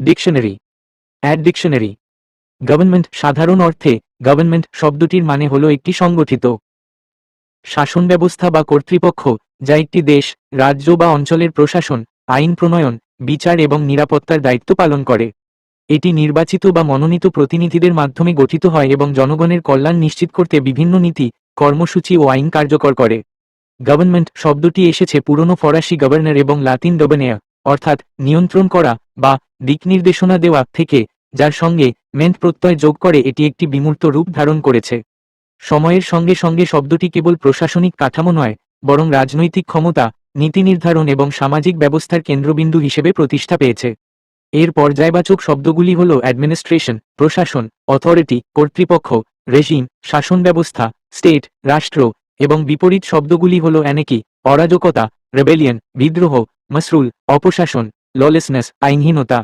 Dictionary add dictionary government সাধারণ অর্থে government শব্দটির মানে হল একটি সংগঠিত শাসন ব্যবস্থা বা কর্তৃপক্ষ, যা একটি দেশ, রাজ্য বা অঞ্চলের প্রশাসন, আইন প্রণয়ন, বিচার এবং নিরাপত্তার দায়িত্ব পালন করে। এটি নির্বাচিত বা মনোনীত প্রতিনিধিদের মাধ্যমে গঠিত হয় এবং জনগণের কল্যাণ নিশ্চিত করতে বিভিন্ন নীতি, কর্মসূচি ও আইন কার্যকর করে। গভর্নমেন্ট শব্দটি এসেছে পুরনো ফরাসি গভর্নর এবং লাতিন ডোবেনেয়া অর্থাৎ নিয়ন্ত্রণ করা বা দিক নির্দেশনা দেওয়া থেকে, যার সঙ্গে মেন্ট প্রত্যয় যোগ করে এটি একটি বিমূর্ত রূপ ধারণ করেছে। সময়ের সঙ্গে সঙ্গে শব্দটি কেবল প্রশাসনিক কাঠামো নয়, বরং রাজনৈতিক ক্ষমতা, নীতি নির্ধারণ এবং সামাজিক ব্যবস্থার কেন্দ্রবিন্দু হিসেবে প্রতিষ্ঠা পেয়েছে। এর পর্যায়বাচক শব্দগুলি হল অ্যাডমিনিস্ট্রেশন প্রশাসন অথরিটি কর্তৃপক্ষ রেজিম শাসন ব্যবস্থা স্টেট রাষ্ট্র এবং বিপরীত শব্দগুলি হল অ্যানেকি অরাজকতা রেবেলিয়ন বিদ্রোহ মসরুল অপশাসন ললেসনেস আইনহীনতা।